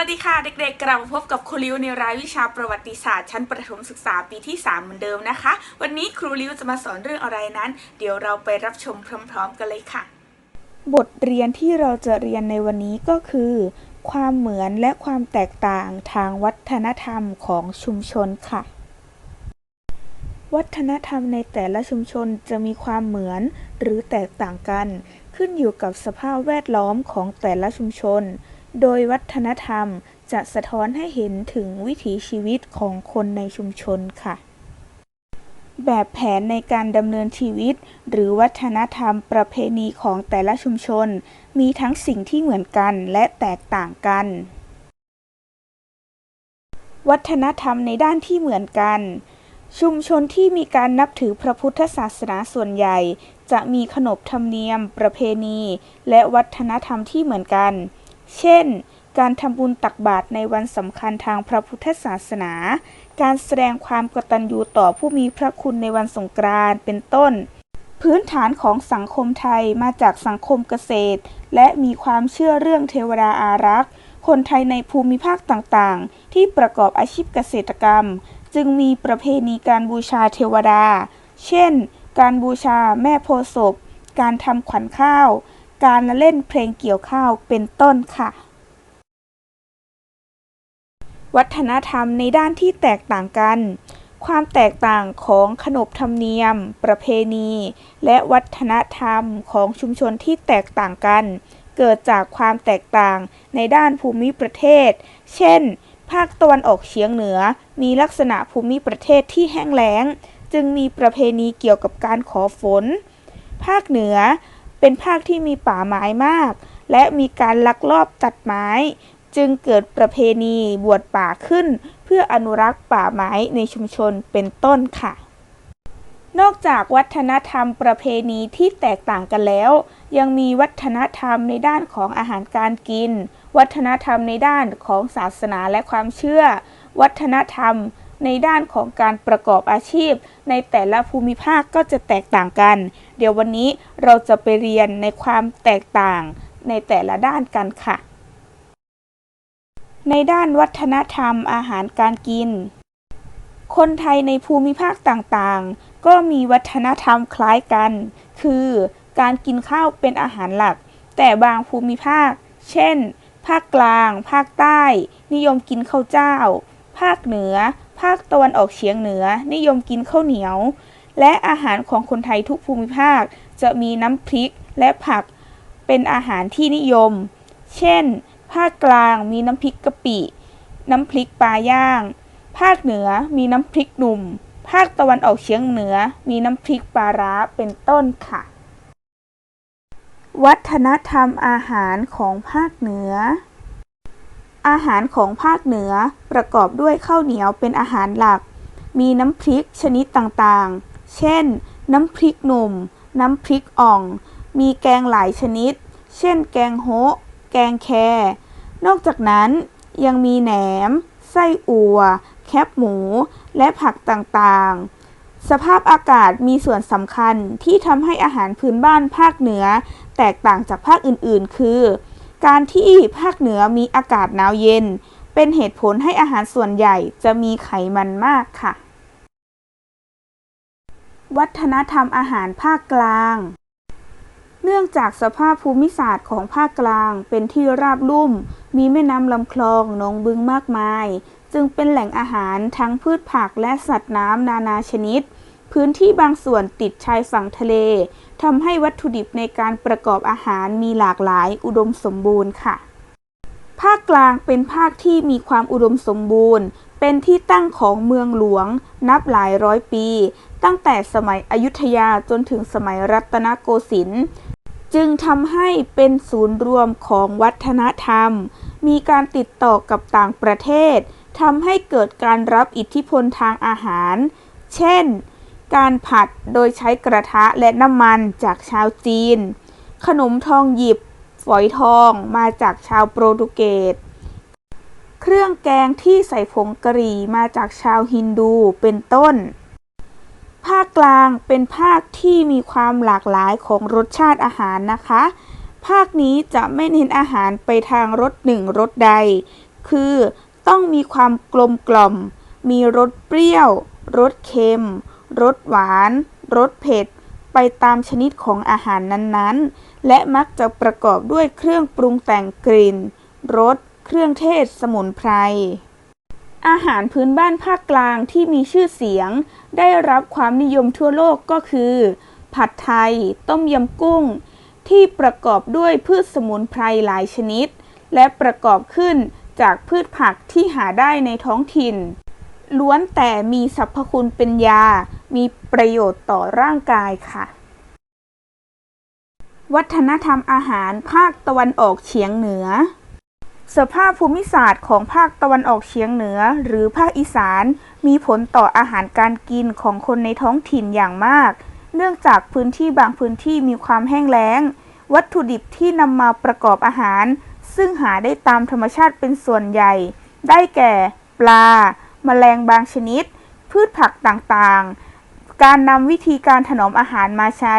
วัสดีค่ะ เด็กๆ กลับมาพบกับครูริวในรายวิชาประวัติศาสตร์ ชั้นประถมศึกษาปีที่ 3 เหมือนเดิมนะคะ วันนี้ครูริวจะมาสอนเรื่องอะไรนั้น เดี๋ยวเราไปรับชมพร้อมๆ กันเลยค่ะ บทเรียนที่เราจะเรียนในวันนี้ก็คือ ความเหมือนและความแตกต่างทางวัฒนธรรมของชุมชนค่ะ วัฒนธรรมในแต่ละชุมชนจะมีความเหมือนหรือแตกต่างกัน ขึ้นอยู่กับสภาพแวดล้อมของแต่ละชุมชน โดยวัฒนธรรมจะสะท้อนให้เห็นถึงวิถีชีวิตของคนในชุมชนค่ะ แบบแผนในการดำเนินชีวิต หรือวัฒนธรรมประเพณีของแต่ละชุมชน มีทั้งสิ่งที่เหมือนกันและแตกต่างกัน วัฒนธรรมในด้านที่เหมือนกัน ชุมชนที่มีการนับถือพระพุทธศาสนาส่วนใหญ่ จะมีขนบธรรมเนียม ประเพณี และวัฒนธรรมที่เหมือนกัน เช่น การทำบุญตักบาตรในวันสำคัญทางพระพุทธศาสนา การแสดงความกตัญญูต่อผู้มีพระคุณในวันสงกรานต์เป็นต้น พื้นฐานของสังคมไทยมาจากสังคมเกษตร และมีความเชื่อเรื่องเทวดาอารักษ์ คนไทยในภูมิภาคต่างๆ ที่ประกอบอาชีพเกษตรกรรม จึงมีประเพณีการบูชาเทวดา เช่น การบูชาแม่โพศพการทำขวัญข้าว การเล่นเพลงเกี่ยวข้าวเป็นต้นค่ะ วัฒนธรรมในด้านที่แตกต่างกัน ความแตกต่างของขนบธรรมเนียม ประเพณี และวัฒนธรรมของชุมชนที่แตกต่างกัน เกิดจากความแตกต่างในด้านภูมิประเทศ เช่น ภาคตะวันออกเฉียงเหนือมีลักษณะภูมิประเทศที่แห้งแล้ง จึงมีประเพณีเกี่ยวกับการขอฝน ภาคเหนือ เป็นภาคที่มีป่าไม้มาก และมีการลักลอบตัดไม้ จึงเกิดประเพณีบวชป่าขึ้น เพื่ออนุรักษ์ป่าไม้ในชุมชนเป็นต้นค่ะ นอกจากวัฒนธรรมประเพณีที่แตกต่างกันแล้ว ยังมีวัฒนธรรมในด้านของอาหารการกิน วัฒนธรรมในด้านของศาสนาและความเชื่อ วัฒนธรรม ในด้านของการประกอบอาชีพ ในแต่ละภูมิภาคก็จะแตกต่างกัน เดี๋ยววันนี้เราจะไปเรียนในความแตกต่างในแต่ละด้านกันค่ะ ในด้านวัฒนธรรมอาหารการกิน คนไทยในภูมิภาคต่างๆ ก็มีวัฒนธรรมคล้ายกัน คือการกินข้าวเป็นอาหารหลัก แต่บางภูมิภาค เช่น ภาคกลาง ภาคใต้ นิยมกินข้าวเจ้า ภาคเหนือ ภาคตะวันออกเฉียงเหนือนิยมกินข้าวเหนียว และอาหารของคนไทยทุกภูมิภาคจะมีน้ำพริกและผักเป็นอาหารที่นิยม เช่น ภาคกลางมีน้ำพริกกะปิ น้ำพริกปลาย่าง ภาคเหนือมีน้ำพริกหนุ่ม ภาคตะวันออกเฉียงเหนือมีน้ำพริกปลาร้าเป็นต้นค่ะ วัฒนธรรมอาหารของภาคเหนือ อาหารของภาคเหนือประกอบด้วยข้าวเหนียวเป็นอาหารหลัก มีน้ำพริกชนิดต่างๆ เช่น น้ำพริกหนุ่ม น้ำพริกอ่อง มีแกงหลายชนิด เช่น แกงโฮะแกงแค นอกจากนั้นยังมีแหนม ไส้อั่ว แคบหมู และผักต่างๆ สภาพอากาศมีส่วนสำคัญที่ทำให้อาหารพื้นบ้านภาคเหนือ แตกต่างจากภาคอื่นๆ คือ การที่ภาคเหนือมีอากาศหนาวเย็น เป็นเหตุผลให้อาหารส่วนใหญ่จะมีไขมันมากค่ะ วัฒนธรรมอาหารภาคกลาง เนื่องจากสภาพภูมิศาสตร์ของภาคกลางเป็นที่ราบลุ่ม มีแม่น้ำลำคลองหนองบึงมากมาย จึงเป็นแหล่งอาหารทั้งพืชผักและสัตว์น้ำนานาชนิด พื้นที่บางส่วนติดชายฝั่งทะเลทำให้วัตถุดิบในการประกอบอาหารมีหลากหลายอุดมสมบูรณ์ค่ะ ภาคกลางเป็นภาคที่มีความอุดมสมบูรณ์ เป็นที่ตั้งของเมืองหลวง นับหลายร้อยปี ตั้งแต่สมัยอยุธยาจนถึงสมัยรัตนโกสินทร์จึงทำให้เป็นศูนย์รวมของวัฒนธรรม มีการติดต่อกับต่างประเทศทำให้เกิดการรับอิทธิพลทางอาหาร เช่น การผัดโดยใช้กระทะและน้ำมันจากชาวจีน ขนมทองหยิบฝอยทองมาจากชาวโปรตุเกส เครื่องแกงที่ใส่ผงกะหรี่มาจากชาวฮินดูเป็นต้น ภาคกลางเป็นภาคที่มีความหลากหลายของรสชาติอาหารนะคะ ภาคนี้จะไม่เน้นอาหารไปทางรสหนึ่งรสใด คือต้องมีความกลมกล่อม มีรสเปรี้ยว รสเค็ม รสหวาน รสเผ็ด ไปตามชนิดของอาหารนั้นๆ และมักจะประกอบด้วยเครื่องปรุงแต่งกลิ่น รส เครื่องเทศ สมุนไพร อาหารพื้นบ้านภาคกลางที่มีชื่อเสียง ได้รับความนิยมทั่วโลกก็คือ ผัดไทย ต้มยำกุ้ง ที่ประกอบด้วยพืชสมุนไพรหลายชนิด และประกอบขึ้นจากพืชผักที่หาได้ในท้องถิ่นล้วนแต่มีสรรพคุณเป็นยา มีประโยชน์ต่อร่างกายค่ะ วัฒนธรรมอาหารภาคตะวันออกเฉียงเหนือ สภาพภูมิศาสตร์ของภาคตะวันออกเฉียงเหนือ หรือภาคอีสาน มีผลต่ออาหารการกินของคนในท้องถิ่นอย่างมาก เนื่องจากพื้นที่บางพื้นที่มีความแห้งแล้ง วัตถุดิบที่นำมาประกอบอาหาร ซึ่งหาได้ตามธรรมชาติเป็นส่วนใหญ่ ได้แก่ ปลา แมลงบางชนิด พืชผักต่างๆ การนำวิธีการถนอมอาหารมาใช้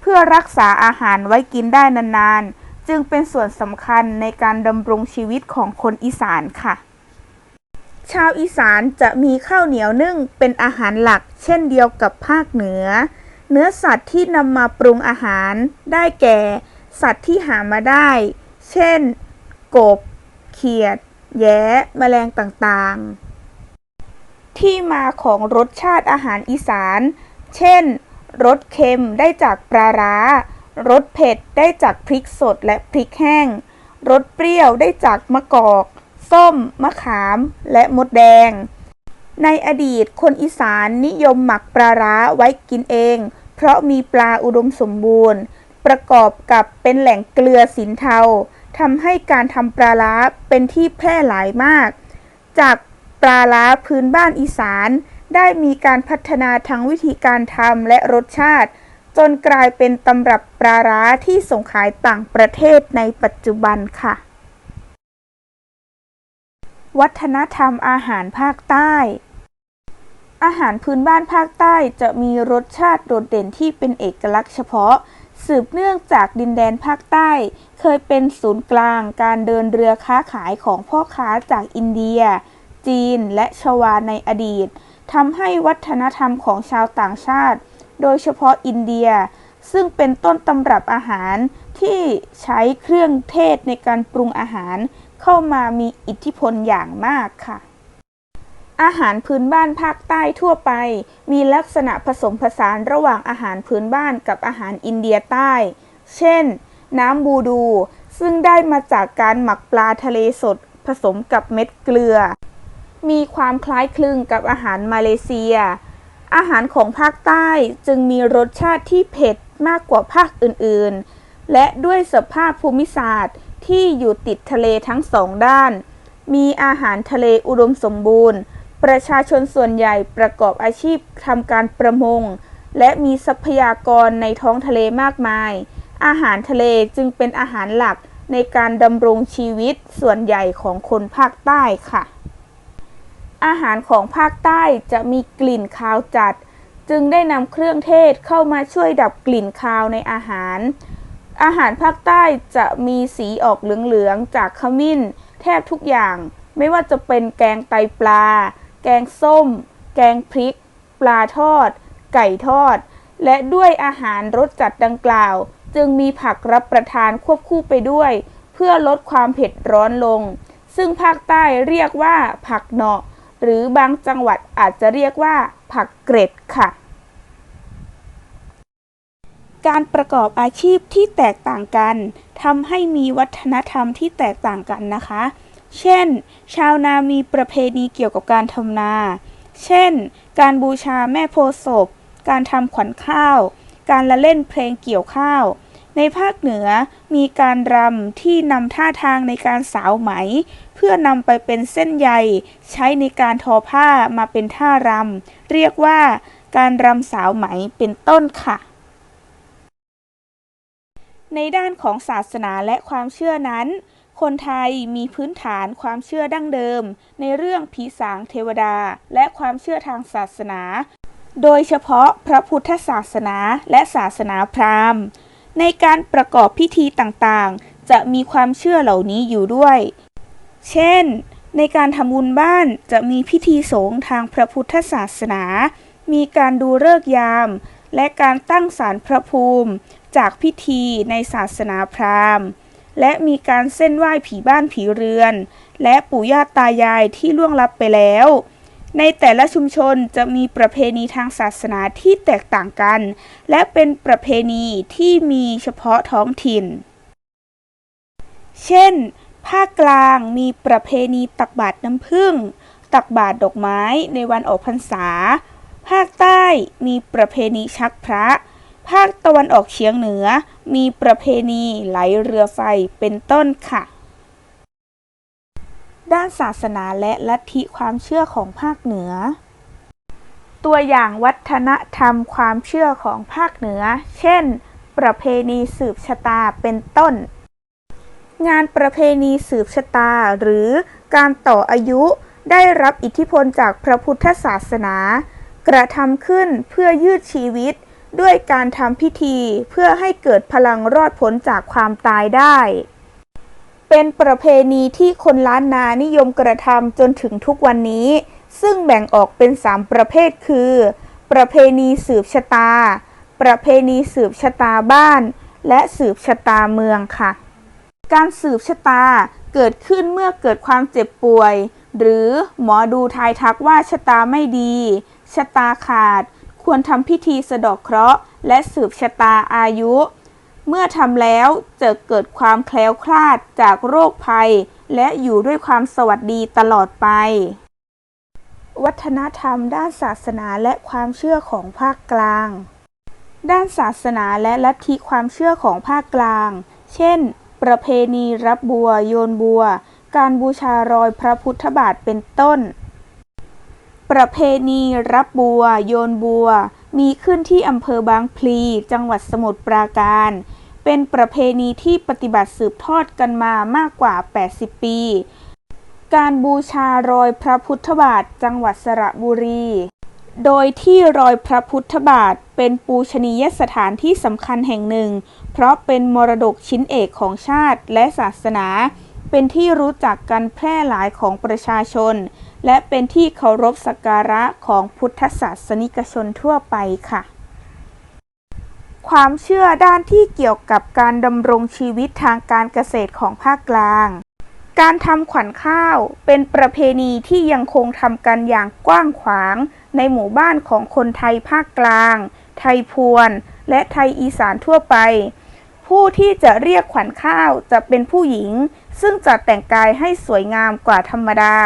เพื่อรักษาอาหารไว้กินได้นานๆ จึงเป็นส่วนสำคัญในการดำรงชีวิตของคนอีสานค่ะ ชาวอีสานจะมีข้าวเหนียวนึ่งเป็นอาหารหลัก เช่นเดียวกับภาคเหนือ เนื้อสัตว์ที่นำมาปรุงอาหาร ได้แก่ สัตว์ที่หามาได้ เช่น กบ เขียด แย้ แมลงต่างๆ ที่มาของรสชาติอาหารอีสาน เช่น รสเค็มได้จากปลาร้า รสเผ็ดได้จากพริกสดและพริกแห้ง รสเปรี้ยวได้จากมะกอก ส้ม มะขาม และมดแดง ในอดีตคนอีสานนิยมหมักปลาร้าไว้กินเอง เพราะมีปลาอุดมสมบูรณ์ ประกอบกับเป็นแหล่งเกลือสินเทาทำให้การทำปลาร้าเป็นที่แพร่หลายมาก จาก ปลาร้าพื้นบ้านอีสาน ได้มีการพัฒนาทั้งวิธีการทำและรสชาติ จนกลายเป็นตำรับปลาร้าที่ส่งขายต่างประเทศในปัจจุบันค่ะ วัฒนธรรมอาหารภาคใต้ อาหารพื้นบ้านภาคใต้จะมีรสชาติโดดเด่นที่เป็นเอกลักษณ์เฉพาะสืบเนื่องจากดินแดนภาคใต้ เคยเป็นศูนย์กลางการเดินเรือค้าขายของพ่อค้าจากอินเดีย จีนและชวาในอดีตทำให้วัฒนธรรมของชาวต่างชาติ โดยเฉพาะอินเดีย ซึ่งเป็นต้นตำรับอาหารที่ใช้เครื่องเทศในการปรุงอาหาร เข้ามามีอิทธิพลอย่างมากค่ะ อาหารพื้นบ้านภาคใต้ทั่วไป มีลักษณะผสมผสานระหว่างอาหารพื้นบ้านกับอาหารอินเดียใต้ เช่น น้ำบูดู ซึ่งได้มาจากการหมักปลาทะเลสดผสมกับเม็ดเกลือ มีความคล้ายคลึงกับอาหารมาเลเซีย อาหารของภาคใต้จึงมีรสชาติที่เผ็ดมากกว่าภาคอื่นๆ และด้วยสภาพภูมิศาสตร์ที่อยู่ติดทะเลทั้งสองด้าน มีอาหารทะเลอุดมสมบูรณ์ ประชาชนส่วนใหญ่ประกอบอาชีพทำการประมง และมีทรัพยากรในท้องทะเลมากมาย อาหารทะเลจึงเป็นอาหารหลักในการดำรงชีวิตส่วนใหญ่ของคนภาคใต้ค่ะ อาหารของภาคใต้จะมีกลิ่นคาวจัด จึงได้นำเครื่องเทศเข้ามาช่วยดับกลิ่นคาวในอาหาร อาหารภาคใต้จะมีสีออกเหลืองๆจากขมิ้น แทบทุกอย่าง ไม่ว่าจะเป็นแกงไตปลา แกงส้ม แกงพริก ปลาทอด ไก่ทอด และด้วยอาหารรสจัดดังกล่าว จึงมีผักรับประทานควบคู่ไปด้วย เพื่อลดความเผ็ดร้อนลง ซึ่งภาคใต้เรียกว่าผักเนาะ หรือบางจังหวัดอาจจะเรียกว่า ผักเกร็ดค่ะ การประกอบอาชีพที่แตกต่างกันทำให้มีวัฒนธรรมที่แตกต่างกันนะคะ เช่น ชาวนามีประเพณีเกี่ยวกับการทำนา เช่น การบูชาแม่โพธิ์ศพ การทำขวัญข้าว การละเล่นเพลงเกี่ยวข้าว ในภาคเหนือมีการรำที่นำท่าทางในการสาวไหม เพื่อนำไปเป็นเส้นใย ใช้ในการทอผ้ามาเป็นท่ารำเรียกว่าการรำสาวไหมเป็นต้นค่ะ ในด้านของศาสนาและความเชื่อนั้น คนไทยมีพื้นฐานความเชื่อดั้งเดิม ในเรื่องผีสางเทวดา และความเชื่อทางศาสนา โดยเฉพาะพระพุทธศาสนาและศาสนาพราหมณ์ ในการประกอบพิธีต่างๆ จะมีความเชื่อเหล่านี้อยู่ด้วย เช่น ในการทำบุญบ้านจะมีพิธีสงฆ์ทางพระพุทธศาสนา มีการดูฤกษ์ยาม และการตั้งศาลพระภูมิ จากพิธีในศาสนาพราหมณ์ และมีการเส้นไหว้ผีบ้านผีเรือน และปู่ย่าตายายที่ล่วงลับไปแล้ว ในแต่ละชุมชนจะมีประเพณีทางศาสนาที่แตกต่างกัน และเป็นประเพณีที่มีเฉพาะท้องถิ่น เช่น ภาคกลางมีประเพณีตักบาตรน้ำผึ้ง ตักบาตรดอกไม้ในวันออกพรรษา ภาคใต้มีประเพณีชักพระ ภาคตะวันออกเฉียงเหนือ มีประเพณีไหลเรือไฟเป็นต้นค่ะ ด้านศาสนาและลัทธิความเชื่อของภาคเหนือ ตัวอย่างวัฒนธรรมความเชื่อของภาคเหนือ เช่น ประเพณีสืบชะตาเป็นต้น งานประเพณีสืบชะตาหรือการต่ออายุได้รับอิทธิพลจากพระพุทธศาสนา กระทำขึ้นเพื่อยืดชีวิตด้วยการทำพิธีเพื่อให้เกิดพลังรอดพ้นจากความตายได้ เป็นประเพณีที่คนล้านนานิยมกระทำจนถึงทุกวันนี้ ซึ่งแบ่งออกเป็น 3 ประเภทคือ ประเพณีสืบชะตา ประเพณีสืบชะตาบ้าน และสืบชะตาเมืองค่ะ การสืบชะตาเกิดขึ้นเมื่อเกิดความเจ็บป่วย หรือหมอดูทายทักว่าชะตาไม่ดี ชะตาขาด ควรทำพิธีสะดอกเคราะห์ และสืบชะตาอายุ เมื่อทำแล้วจะเกิดความแคล้วคลาดจากโรคภัย และอยู่ด้วยความสวัสดีตลอดไป วัฒนธรรมด้านศาสนาและความเชื่อของภาคกลาง ด้านศาสนาและลัทธิความเชื่อของภาคกลาง เช่น ประเพณีรับบัว โยนบัว การบูชารอยพระพุทธบาทเป็นต้น ประเพณีรับบัว โยนบัวมีขึ้นที่อำเภอบางพลี จังหวัดสมุทรปราการ เป็นประเพณีที่ปฏิบัติสืบทอดกันมามากกว่า 80 ปี การบูชารอยพระพุทธบาทจังหวัดสระบุรี โดยที่รอยพระพุทธบาทเป็นปูชนียสถานที่สำคัญแห่งหนึ่ง เพราะเป็นมรดกชิ้นเอกของชาติและศาสนา เป็นที่รู้จักกันแพร่หลายของประชาชน และเป็นที่เคารพสักการะของพุทธศาสนิกชนทั่วไปค่ะ ความเชื่อด้านที่เกี่ยวกับการดำรงชีวิตทางการเกษตรของภาคกลาง การทำขวัญข้าวเป็นประเพณีที่ยังคงทำกันอย่างกว้างขวาง ในหมู่บ้านของคนไทยภาคกลาง ไทยพวน และไทยอีสานทั่วไป ผู้ที่จะเรียกขวัญข้าวจะเป็นผู้หญิง ซึ่งจะแต่งกายให้สวยงามกว่าธรรมดา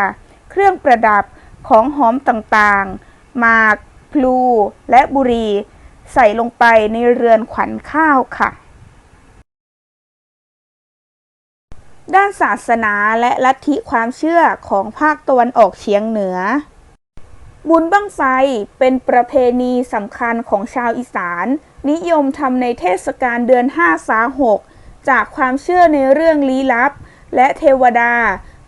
เครื่องประดับของหอมต่างๆ หมาก พลู และบุรี ใส่ลงไปในเรือนขวัญข้าวค่ะ ด้านศาสนาและลัทธิความเชื่อของภาคตะวันออกเฉียงเหนือ บุญบั้งไฟเป็นประเพณีสำคัญของชาวอีสาน นิยมทำในเทศกาลเดือน5ฟ้า6จากความเชื่อในเรื่องลี้ลับ และเทวดา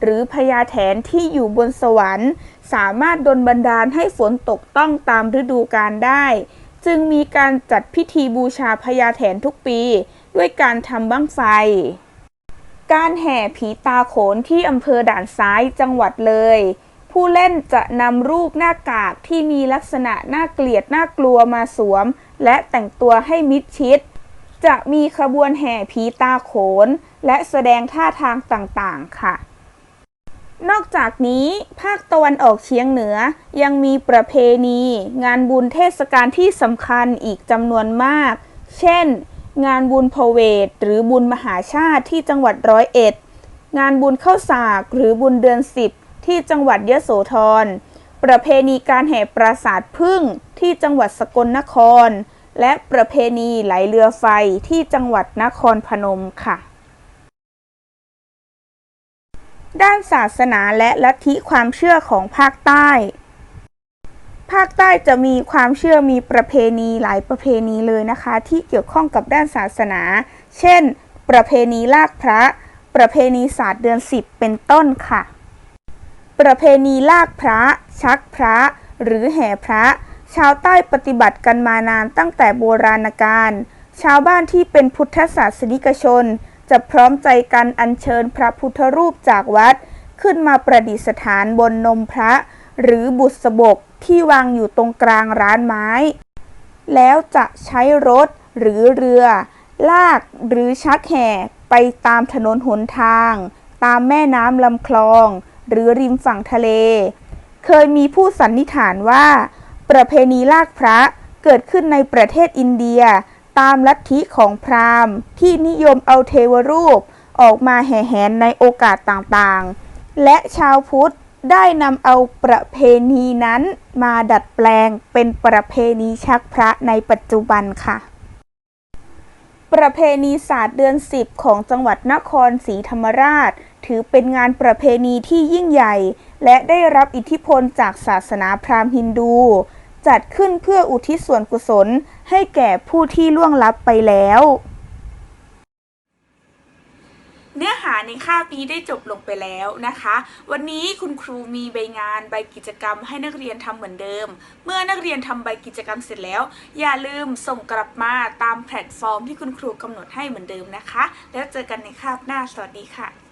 หรือพญาแถนที่อยู่บนสวรรค์ สามารถดลบันดาลให้ฝนตกต้องตามฤดูกาลได้ จึงมีการจัดพิธีบูชาพญาแถนทุกปี ด้วยการทำบั้งไฟ การแห่ผีตาโขนที่อำเภอด่านซ้ายจังหวัดเลย ผู้เล่นจะนำรูปหน้ากากที่มีลักษณะน่าเกลียดน่ากลัวมาสวม และแต่งตัวให้มิดชิด จะมีขบวนแห่ผีตาโขน และแสดงท่าทางต่างๆ ค่ะ นอกจากนี้ภาคตะวันออกเฉียงเหนือยังมีประเพณี งานบุญเทศกาลที่สำคัญอีกจำนวนมาก เช่น งานบุญพเวทหรือบุญมหาชาติที่จังหวัดร้อยเอ็ด งานบุญเข้าสากหรือบุญเดือนสิบที่จังหวัดยะโสธร ประเพณีการแห่ปราสาทพึ่งที่จังหวัดสกลนคร และประเพณีไหลเรือไฟที่จังหวัดนครพนมค่ะ ด้านศาสนาและลัทธิความเชื่อของภาคใต้ ภาคใต้จะมีความเชื่อมีประเพณีหลายประเพณีเลยนะคะ ที่เกี่ยวข้องกับด้านศาสนา เช่น ประเพณีลากพระ ประเพณีศาสตร์เดือนสิบเป็นต้นค่ะ ประเพณีลากพระ ชักพระ หรือแห่พระ ชาวใต้ปฏิบัติกันมานานตั้งแต่โบราณกาลชาวบ้านที่เป็นพุทธศาสนิกชน จะพร้อมใจกันอัญเชิญพระพุทธรูปจากวัด ขึ้นมาประดิษฐานบนนมพระ หรือบุษบกที่วางอยู่ตรงกลางร้านไม้ แล้วจะใช้รถหรือเรือ ลากหรือชักแห่ไปตามถนนหนทาง ตามแม่น้ำลำคลอง หรือริมฝั่งทะเล เคยมีผู้สันนิษฐานว่า ประเพณีลากพระเกิดขึ้นในประเทศอินเดีย ตามลัทธิของพราหมณ์ ที่นิยมเอาเทวรูปออกมาแห่แหนในโอกาสต่างๆ และชาวพุทธได้นำเอาประเพณีนั้นมาดัดแปลงเป็นประเพณีชักพระในปัจจุบันค่ะ ประเพณีศาสตร์เดือน 10 ของจังหวัดนครศรีธรรมราช ถือเป็นงานประเพณีที่ยิ่งใหญ่ และได้รับอิทธิพลจากศาสนาพราหมณ์ฮินดู จัดขึ้นเพื่ออุทิศส่วนกุศล ให้แก่ผู้ที่ล่วงลับไปแล้ว เนื้อหาในคาบนี้ได้จบลงไปแล้วนะคะ วันนี้คุณครูมีใบงานใบกิจกรรมให้นักเรียนทำเหมือนเดิม เมื่อนักเรียนทำใบกิจกรรมเสร็จแล้ว อย่าลืมส่งกลับมาตามแพลตฟอร์มที่คุณครูกำหนดให้เหมือนเดิมนะคะ แล้วเจอกันในคาบหน้าสวัสดีค่ะ